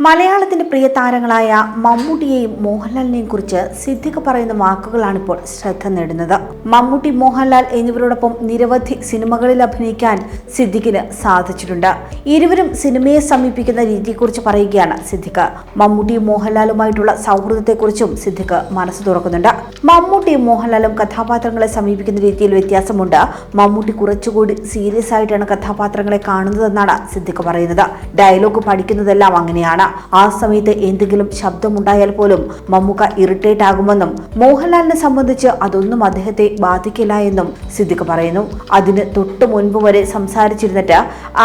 മലയാളത്തിന്റെ പ്രിയ താരങ്ങളായ മമ്മൂട്ടിയെയും മോഹൻലാലിനെയും കുറിച്ച് സിദ്ദിഖ് പറയുന്ന വാക്കുകളാണിപ്പോൾ ശ്രദ്ധ നേടുന്നത്. മമ്മൂട്ടി മോഹൻലാൽ എന്നിവരോടൊപ്പം നിരവധി സിനിമകളിൽ അഭിനയിക്കാൻ സിദ്ദിഖിന് സാധിച്ചിട്ടുണ്ട്. ഇരുവരും സിനിമയെ സമീപിക്കുന്ന രീതിയെക്കുറിച്ച് പറയുകയാണ് സിദ്ദിഖ്. മമ്മൂട്ടിയും മോഹൻലാലുമായിട്ടുള്ള സൗഹൃദത്തെക്കുറിച്ചും സിദ്ദിഖ് മനസ്സ് തുറക്കുന്നുണ്ട്. മമ്മൂട്ടിയും മോഹൻലാലും കഥാപാത്രങ്ങളെ സമീപിക്കുന്ന രീതിയിൽ വ്യത്യാസമുണ്ട്. മമ്മൂട്ടി കുറച്ചുകൂടി സീരിയസ് ആയിട്ടാണ് കഥാപാത്രങ്ങളെ കാണുന്നതെന്നാണ് സിദ്ദിഖ് പറയുന്നത്. ഡയലോഗ് പഠിക്കുന്നതെല്ലാം അങ്ങനെയാണ്. ആ സമയത്ത് എന്തെങ്കിലും ശബ്ദമുണ്ടായാൽ പോലും മമ്മൂക്ക ഇറിറ്റേറ്റ് ആകുമെന്നും മോഹൻലാലിനെ സംബന്ധിച്ച് അതൊന്നും അദ്ദേഹത്തെ ബാധിക്കില്ല എന്നും സിദ്ദിഖ് പറയുന്നു. അതിന് തൊട്ട് മുൻപ് വരെ സംസാരിച്ചിരുന്നിട്ട്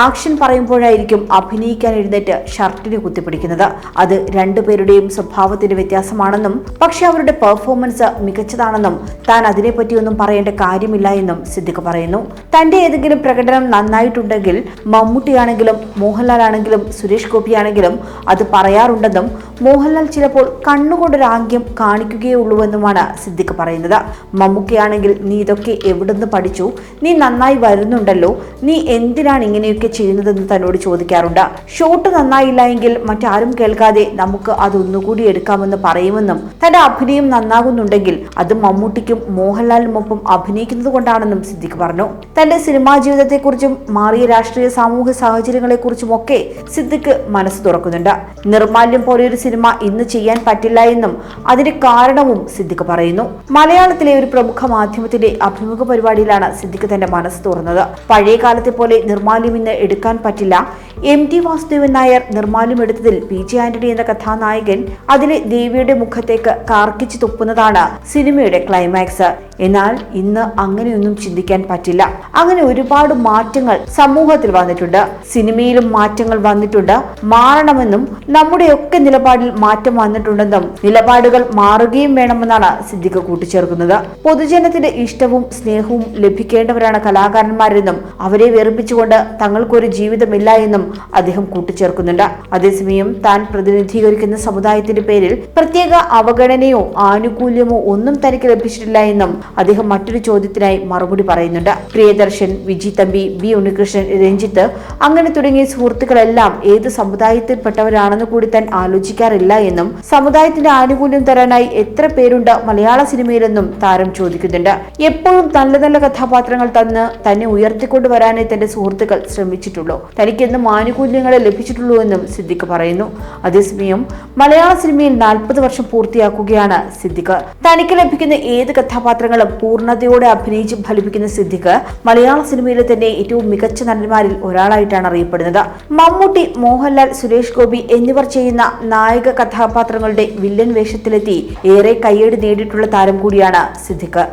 ആക്ഷൻ പറയുമ്പോഴായിരിക്കും അഭിനയിക്കാൻ എഴുന്നേറ്റ് ഷർട്ടിന് കുത്തിപ്പിടിക്കുന്നത്. അത് രണ്ടുപേരുടെയും സ്വഭാവത്തിന്റെ വ്യത്യാസമാണെന്നും പക്ഷെ അവരുടെ പെർഫോമൻസ് മികച്ചതാണെന്നും താൻ അതിനെപ്പറ്റിയൊന്നും പറയേണ്ട കാര്യമില്ല എന്നും സിദ്ദിഖ് പറയുന്നു. തന്റെ ഏതെങ്കിലും പ്രകടനം നന്നായിട്ടുണ്ടെങ്കിൽ മമ്മൂട്ടിയാണെങ്കിലും മോഹൻലാൽ ആണെങ്കിലും സുരേഷ് ഗോപി ആണെങ്കിലും അത് പറയാറുണ്ടെന്നും മോഹൻലാൽ ചിലപ്പോൾ കണ്ണുകൊണ്ടൊരാംഗ്യം കാണിക്കുകയുള്ളൂവെന്നുമാണ് സിദ്ദിഖ് പറയുന്നത്. മമ്മൂക്കയാണെങ്കിൽ നീ ഇതൊക്കെ എവിടുന്ന് പഠിച്ചു? നീ നന്നായി വരുന്നുണ്ടല്ലോ. നീ എന്തിനാണ് ഇങ്ങനെയൊക്കെ ചെയ്യുന്നതെന്ന് തന്നോട് ചോദിക്കാറുണ്ട്. ഷോട്ട് നന്നായില്ല എങ്കിൽ മറ്റാരും കേൾക്കാതെ നമുക്ക് അതൊന്നുകൂടി എടുക്കാമെന്ന് പറയുമെന്നും തന്റെ അഭിനയം നന്നാകുന്നുണ്ടെങ്കിൽ അത് മമ്മൂട്ടിക്കും മോഹൻലാലിനുമൊപ്പം അഭിനയിക്കുന്നത് കൊണ്ടാണെന്നും സിദ്ദിഖ് പറഞ്ഞു. തന്റെ സിനിമാ ജീവിതത്തെക്കുറിച്ചും മാറിയ രാഷ്ട്രീയ സാമൂഹ്യ സാഹചര്യങ്ങളെക്കുറിച്ചുമൊക്കെ സിദ്ദിഖ് മനസ്സ് തുറക്കുന്നുണ്ട്. നിർമാല്യം പോലെയൊരു സിനിമ ഇന്ന് ചെയ്യാൻ പറ്റില്ല എന്നും അതിന് കാരണവും സിദ്ദിഖ് പറയുന്നു. മലയാളത്തിലെ ഒരു പ്രമുഖ മാധ്യമത്തിന്റെ അഭിമുഖ പരിപാടിയിലാണ് സിദ്ദിഖ് തന്റെ മനസ്സ് തുറന്നത്. പഴയ കാലത്തെ പോലെ നിർമാല്യം ഇന്ന് എടുക്കാൻ പറ്റില്ല. എം ടി വാസുദേവൻ നായർ നിർമ്മാല്യം എടുത്തതിൽ പി ജെ ആന്റണി എന്ന കഥാനായകൻ അതിലെ ദേവിയുടെ മുഖത്തേക്ക് കാർക്കിച്ചു തുപ്പുന്നതാണ് സിനിമയുടെ ക്ലൈമാക്സ്. എന്നാൽ ഇന്ന് അങ്ങനെയൊന്നും ചിന്തിക്കാൻ പറ്റില്ല. അങ്ങനെ ഒരുപാട് മാറ്റങ്ങൾ സമൂഹത്തിൽ വന്നിട്ടുണ്ട്. സിനിമയിലും മാറ്റങ്ങൾ വന്നിട്ടുണ്ട്. മാറണമെന്നും നമ്മുടെയൊക്കെ നിലപാടിൽ മാറ്റം വന്നിട്ടുണ്ടെന്നും നിലപാടുകൾ മാറുകയും വേണമെന്നാണ് സിദ്ദിഖ് കൂട്ടിച്ചേർക്കുന്നത്. പൊതുജനത്തിന്റെ ഇഷ്ടവും സ്നേഹവും ലഭിക്കേണ്ടവരാണ് കലാകാരന്മാരെന്നും അവരെ വെറുപ്പിച്ചുകൊണ്ട് തങ്ങൾക്കൊരു ജീവിതമില്ല എന്നും അദ്ദേഹം കൂട്ടിച്ചേർക്കുന്നുണ്ട്. അതേസമയം താൻ പ്രതിനിധീകരിക്കുന്ന സമുദായത്തിന്റെ പേരിൽ പ്രത്യേക അവഗണനയോ ആനുകൂല്യമോ ഒന്നും തനിക്ക് ലഭിച്ചിട്ടില്ല എന്നും അദ്ദേഹം മറ്റൊരു ചോദ്യത്തിനായി മറുപടി പറയുന്നുണ്ട്. പ്രിയദർശൻ വിജി തമ്പി ബി ഉണ്ണികൃഷ്ണൻ രഞ്ജിത്ത് അങ്ങനെ തുടങ്ങിയ സുഹൃത്തുക്കളെല്ലാം ഏത് സമുദായത്തിൽപ്പെട്ടവരാണെന്ന് കൂടി താൻ ആലോചിക്കാറില്ല എന്നും സമുദായത്തിന്റെ ആനുകൂല്യം തരാനായി എത്ര പേരുണ്ട് മലയാള സിനിമയിലെന്നും താരം ചോദിക്കുന്നുണ്ട്. എപ്പോഴും നല്ല നല്ല കഥാപാത്രങ്ങൾ തന്ന് തന്നെ ഉയർത്തിക്കൊണ്ടുവരാനേ തന്റെ സുഹൃത്തുക്കൾ ശ്രമിച്ചിട്ടുള്ളൂ. തനിക്കെന്നും ആനുകൂല്യങ്ങളെ ലഭിച്ചിട്ടുള്ളൂ എന്നും സിദ്ദിഖ് പറയുന്നു. അതേസമയം മലയാള സിനിമയിൽ നാൽപ്പത് വർഷം പൂർത്തിയാക്കുകയാണ് സിദ്ദിഖ്. തനിക്ക് ലഭിക്കുന്ന ഏത് കഥാപാത്രങ്ങളും പൂർണതയോടെ അഭിനയിച്ച് ഫലിപ്പിക്കുന്ന സിദ്ദിഖ് മലയാള സിനിമയിലെ തന്നെ ഏറ്റവും മികച്ച നടന്മാരിൽ ഒരാളായിട്ടാണ് അറിയപ്പെടുന്നത്. മമ്മൂട്ടി മോഹൻലാൽ സുരേഷ് ഗോപി എന്നിവർ ചെയ്യുന്ന നായക കഥാപാത്രങ്ങളുടെ വില്ലൻ വേഷത്തിലെത്തി ഏറെ കയ്യേട് നേടിയിട്ടുള്ള താരം കൂടിയാണ് സിദ്ദിഖ്.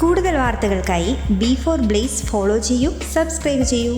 കൂടുതൽ വാർത്തകൾക്കായി ബി ഫോർ ബ്ലേസ് ഫോളോ ചെയ്യൂ സബ്സ്ക്രൈബ് ചെയ്യൂ.